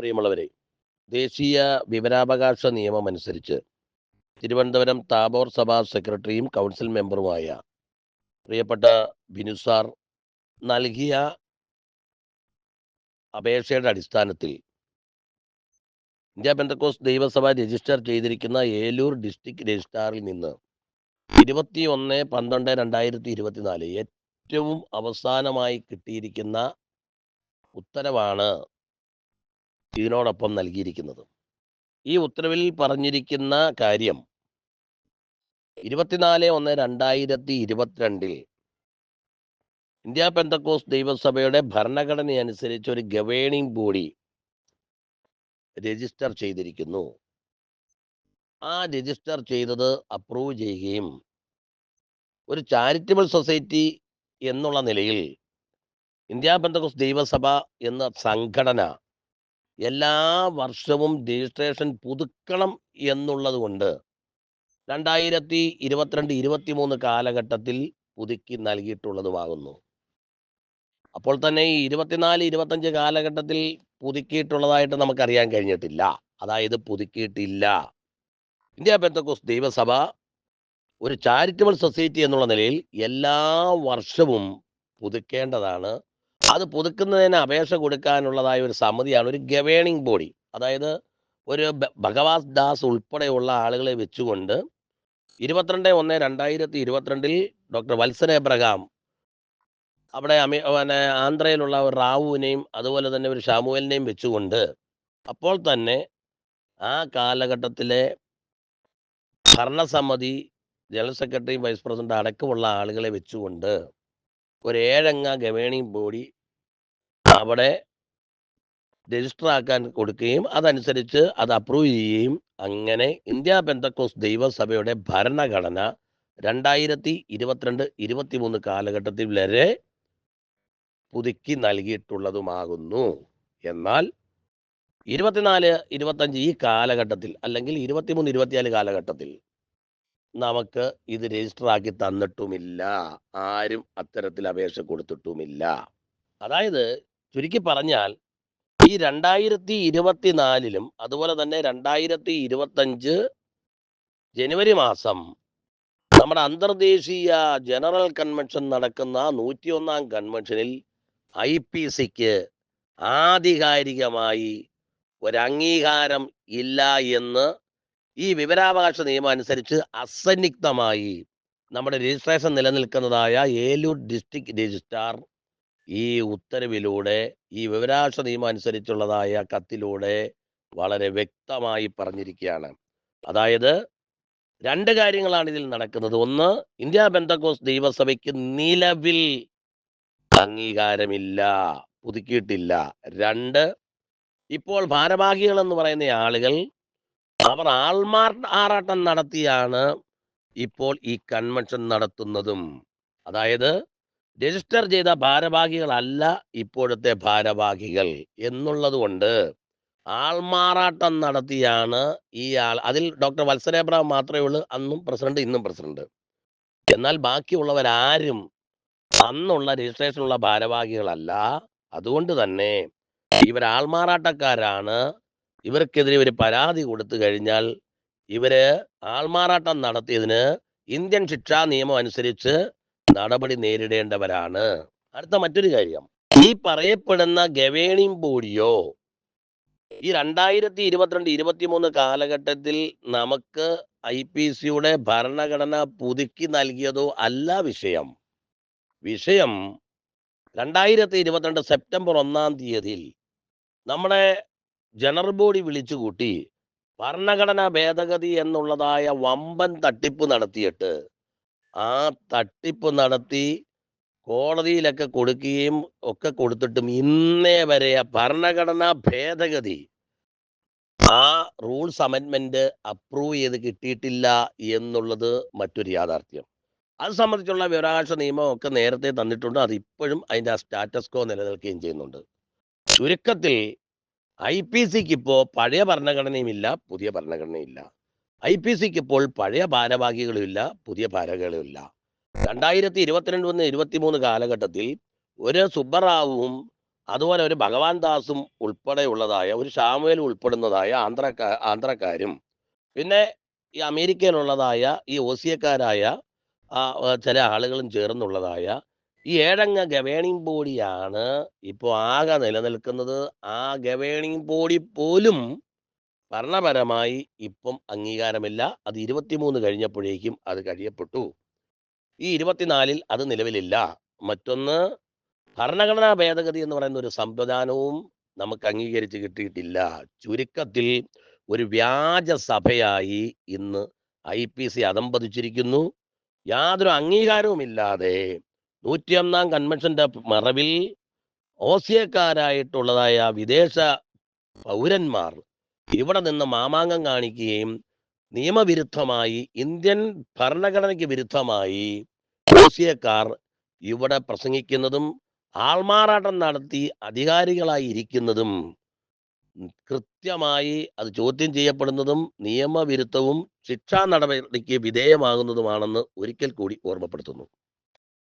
പ്രിയമുള്ളവരെ ദേശീയ വിവരാവകാശ നിയമം അനുസരിച്ച് തിരുവനന്തപുരം താബോർ സഭാ സെക്രട്ടറിയും കൗൺസിൽ മെമ്പറുമായ പ്രിയപ്പെട്ട ബിനു സാർ നൽകിയ അപേക്ഷയുടെ അടിസ്ഥാനത്തിൽ ഇന്ത്യ പെന്തക്കോസ് ദൈവസഭ രജിസ്റ്റർ ചെയ്തിരിക്കുന്ന ഏലൂർ ഡിസ്ട്രിക്ട് രജിസ്ട്രാറിൽ നിന്ന് ഇരുപത്തി ഒന്ന് പന്ത്രണ്ട് രണ്ടായിരത്തി ഇരുപത്തിനാല് ഏറ്റവും അവസാനമായി കിട്ടിയിരിക്കുന്ന ഉത്തരവാണ് ഇതിനോടൊപ്പം നൽകിയിരിക്കുന്നത്. ഈ ഉത്തരവിൽ പറഞ്ഞിരിക്കുന്ന കാര്യം ഇരുപത്തിനാല് ഒന്ന് രണ്ടായിരത്തി ഇരുപത്തിരണ്ടിൽ ഇന്ത്യ പെന്തക്കോസ് ദൈവസഭയുടെ ഭരണഘടന അനുസരിച്ച് ഒരു ഗവേണിംഗ് ബോഡി രജിസ്റ്റർ ചെയ്തിരിക്കുന്നു. ആ രജിസ്റ്റർ ചെയ്തത് അപ്രൂവ് ചെയ്യുകയും ഒരു ചാരിറ്റബിൾ സൊസൈറ്റി എന്നുള്ള നിലയിൽ ഇന്ത്യ പെന്തക്കോസ് ദൈവസഭ എന്ന സംഘടന എല്ലാ വർഷവും രജിസ്ട്രേഷൻ പുതുക്കണം എന്നുള്ളത് കൊണ്ട് രണ്ടായിരത്തി ഇരുപത്തിരണ്ട് ഇരുപത്തി മൂന്ന് കാലഘട്ടത്തിൽ പുതുക്കി നൽകിയിട്ടുള്ളതുമാകുന്നു. അപ്പോൾ തന്നെ ഈ ഇരുപത്തിനാല് ഇരുപത്തഞ്ച് കാലഘട്ടത്തിൽ പുതുക്കിയിട്ടുള്ളതായിട്ട് നമുക്കറിയാൻ കഴിഞ്ഞിട്ടില്ല. അതായത് പുതുക്കിയിട്ടില്ല. ഇന്ത്യ പെന്തക്കോസ് ദൈവസഭ ഒരു ചാരിറ്റബിൾ സൊസൈറ്റി എന്നുള്ള നിലയിൽ എല്ലാ വർഷവും പുതുക്കേണ്ടതാണ്. അത് പുതുക്കുന്നതിന് അപേക്ഷ കൊടുക്കാനുള്ളതായ ഒരു സമിതിയാണ് ഒരു ഗവേണിംഗ് ബോഡി. അതായത് ഒരു ഭഗവാസ് ദാസ് ഉൾപ്പെടെയുള്ള ആളുകളെ വെച്ചുകൊണ്ട് ഇരുപത്തിരണ്ട് ഒന്ന് രണ്ടായിരത്തി ഇരുപത്തിരണ്ടിൽ ഡോക്ടർ വത്സന എബ്രഹാം അവിടെ അമി പിന്നെ ആന്ധ്രയിലുള്ള ഒരു റാവുവിനെയും അതുപോലെ തന്നെ ഒരു ഷാമുവലിനെയും വെച്ചുകൊണ്ട് അപ്പോൾ തന്നെ ആ കാലഘട്ടത്തിലെ ഭരണസമിതി ജനറൽ സെക്രട്ടറിയും വൈസ് പ്രസിഡന്റ് അടക്കമുള്ള ആളുകളെ വെച്ചുകൊണ്ട് ഒരു ഏഴംഗ ഗവേണിംഗ് ബോഡി അവിടെ രജിസ്റ്റർ ആക്കാൻ കൊടുക്കുകയും അതനുസരിച്ച് അത് അപ്രൂവ് ചെയ്യുകയും അങ്ങനെ ഇന്ത്യ ബന്ധക്കോസ് ദൈവസഭയുടെ ഭരണഘടന രണ്ടായിരത്തി ഇരുപത്തിരണ്ട് ഇരുപത്തിമൂന്ന് കാലഘട്ടത്തിൽ വരെ പുതുക്കി നൽകിയിട്ടുള്ളതുമാകുന്നു. എന്നാൽ ഇരുപത്തിനാല് ഇരുപത്തഞ്ച് ഈ കാലഘട്ടത്തിൽ അല്ലെങ്കിൽ ഇരുപത്തിമൂന്ന് ഇരുപത്തിനാല് കാലഘട്ടത്തിൽ നമുക്ക് ഇത് രജിസ്റ്റർ ആക്കി തന്നിട്ടുമില്ല. ആരും അത്തരത്തിൽ അപേക്ഷ കൊടുത്തിട്ടുമില്ല. അതായത് ചുരുക്കി പറഞ്ഞാൽ ഈ രണ്ടായിരത്തി ഇരുപത്തിനാലിലും അതുപോലെ തന്നെ രണ്ടായിരത്തി ഇരുപത്തഞ്ച് ജനുവരി മാസം നമ്മുടെ അന്തർദേശീയ ജനറൽ കൺവെൻഷൻ നടക്കുന്ന നൂറ്റിയൊന്നാം കൺവെൻഷനിൽ ഐ പി സിക്ക് ആധികാരികമായി ഒരു അംഗീകാരം ഇല്ല എന്ന് ഈ വിവരാവകാശ നിയമം അനുസരിച്ച് അസന്നിഗ്ധമായി നമ്മുടെ രജിസ്ട്രേഷൻ നിലനിൽക്കുന്നതായ ഏലൂർ ഡിസ്ട്രിക്ട് രജിസ്ട്രാർ ഈ ഉത്തരവിലൂടെ ഈ വിവരാശ നിയമം അനുസരിച്ചുള്ളതായ കത്തിലൂടെ വളരെ വ്യക്തമായി പറഞ്ഞിരിക്കുകയാണ്. അതായത് രണ്ട് കാര്യങ്ങളാണ് ഇതിൽ നടക്കുന്നത്. ഒന്ന് ഇന്ത്യ ബന്ധക്കോസ് ദൈവസഭയ്ക്ക് നിലവിൽ അംഗീകാരമില്ല പുതുക്കിയിട്ടില്ല. രണ്ട് ഇപ്പോൾ ഭാരവാഹികൾ എന്ന് പറയുന്ന ആളുകൾ അവർ ആൾമാർ ആറാട്ടം നടത്തിയാണ് ഇപ്പോൾ ഈ കൺവെൻഷൻ നടത്തുന്നതും. അതായത് രജിസ്റ്റർ ചെയ്ത ഭാരവാഹികളല്ല ഇപ്പോഴത്തെ ഭാരവാഹികൾ എന്നുള്ളത് കൊണ്ട് ആൾമാറാട്ടം നടത്തിയാണ് ഈ ആൾ അതിൽ ഡോക്ടർ വത്സരേബ്രാം മാത്രമേ ഉള്ളൂ അന്നും പ്രസിഡന്റ് ഇന്നും പ്രസിഡന്റ്. എന്നാൽ ബാക്കിയുള്ളവരാരും അന്നുള്ള രജിസ്ട്രേഷനുള്ള ഭാരവാഹികളല്ല. അതുകൊണ്ട് തന്നെ ഇവർ ആൾമാറാട്ടക്കാരാണ്. ഇവർക്കെതിരെ ഒരു പരാതി കൊടുത്തു കഴിഞ്ഞാൽ ഇവർ ആൾമാറാട്ടം നടത്തിയതിന് ഇന്ത്യൻ ശിക്ഷാ നിയമം അനുസരിച്ച് നടപടി നേരിടേണ്ടവരാണ്. അടുത്ത മറ്റൊരു കാര്യം. ഈ പറയപ്പെടുന്ന ഗവേണിംഗ് ബോഡിയോ ഈ രണ്ടായിരത്തി ഇരുപത്തിരണ്ട് ഇരുപത്തിമൂന്ന് കാലഘട്ടത്തിൽ നമുക്ക് ഐ പി സിയുടെ ഭരണഘടന പുതുക്കി നൽകിയതോ അല്ല വിഷയം. വിഷയം രണ്ടായിരത്തി ഇരുപത്തിരണ്ട് സെപ്റ്റംബർ ഒന്നാം തീയതിയിൽ നമ്മുടെ ജനറൽ ബോഡി വിളിച്ചുകൂട്ടി ഭരണഘടനാ ഭേദഗതി എന്നുള്ളതായ വമ്പൻ തട്ടിപ്പ് നടത്തിയിട്ട് ആ തട്ടിപ്പ് നടത്തി കോടതിയിലൊക്കെ കൊടുക്കുകയും ഒക്കെ കൊടുത്തിട്ടും ഇന്നേ വരെ ഭരണഘടനാ ഭേദഗതി ആ റൂൾസ് അമെൻമെന്റ് അപ്രൂവ് ചെയ്ത് കിട്ടിയിട്ടില്ല എന്നുള്ളത് മറ്റൊരു യാഥാർത്ഥ്യം. അത് സംബന്ധിച്ചുള്ള വിവരാവകാശ നിയമം ഒക്കെ നേരത്തെ തന്നിട്ടുണ്ട്. അത് ഇപ്പോഴും അതിന്റെ ആ സ്റ്റാറ്റസ് കോ നിലനിൽക്കുകയും ചെയ്യുന്നുണ്ട്. ചുരുക്കത്തിൽ ഐ പി സിക്ക് ഇപ്പോൾ പഴയ ഭരണഘടനയുമില്ല പുതിയ ഭരണഘടനയില്ല ഐ പി സിക്ക് ഇപ്പോൾ പഴയ ഭാരവാഹികളുമില്ല പുതിയ ഭാരവാഹികളുമില്ല. രണ്ടായിരത്തി ഇരുപത്തിരണ്ട് മുതൽ ഇരുപത്തിമൂന്ന് കാലഘട്ടത്തിൽ ഒരു സുബ്ബറാവും അതുപോലെ ഒരു ഭഗവാൻ ദാസും ഉൾപ്പെടെയുള്ളതായ ഒരു ഷാമുവേൽ ഉൾപ്പെടുന്നതായ ആന്ധ്രക്കാ ആന്ധ്രക്കാരും പിന്നെ ഈ അമേരിക്കയിലുള്ളതായ ഈ ഓസിയക്കാരായ ചില ആളുകളും ചേർന്നുള്ളതായ ഈ ഏഴംഗ ഗവേണിംഗ് ബോഡിയാണ് ഇപ്പോൾ ആകെ നിലനിൽക്കുന്നത്. ആ ഗവേണിംഗ് ബോഡി പോലും ഭരണപരമായി ഇപ്പം അംഗീകാരമില്ല. അത് ഇരുപത്തിമൂന്ന് കഴിഞ്ഞപ്പോഴേക്കും അത് കഴിയപ്പെട്ടു. ഈ ഇരുപത്തിനാലിൽ അത് നിലവിലില്ല. മറ്റൊന്ന് ഭരണഘടനാ ഭേദഗതി എന്ന് പറയുന്ന ഒരു സംവിധാനവും നമുക്ക് അംഗീകരിച്ച് കിട്ടിയിട്ടില്ല. ചുരുക്കത്തിൽ ഒരു വ്യാജ സഭയായി ഇന്ന് ഐ പി സി അതമ്പതിച്ചിരിക്കുന്നു യാതൊരു അംഗീകാരവുമില്ലാതെ നൂറ്റിയൊന്നാം കൺവെൻഷന്റെ മറവിൽ ഓസിയക്കാരായിട്ടുള്ളതായ വിദേശ പൗരന്മാർ ഇവിടെ നിന്ന് മാമാങ്കം കാണിക്കുകയും നിയമവിരുദ്ധമായി ഇന്ത്യൻ ഭരണഘടനയ്ക്ക് വിരുദ്ധമായി ഓസിയക്കാർ ഇവിടെ പ്രസംഗിക്കുന്നതും ആൾമാറാട്ടം നടത്തി അധികാരികളായി ഇരിക്കുന്നതും കൃത്യമായി അത് ചോദ്യം ചെയ്യപ്പെടുന്നതും നിയമവിരുദ്ധവും ശിക്ഷാ നടപടിക്ക് വിധേയമാകുന്നതുമാണെന്ന് ഒരിക്കൽ കൂടി ഓർമ്മപ്പെടുത്തുന്നു.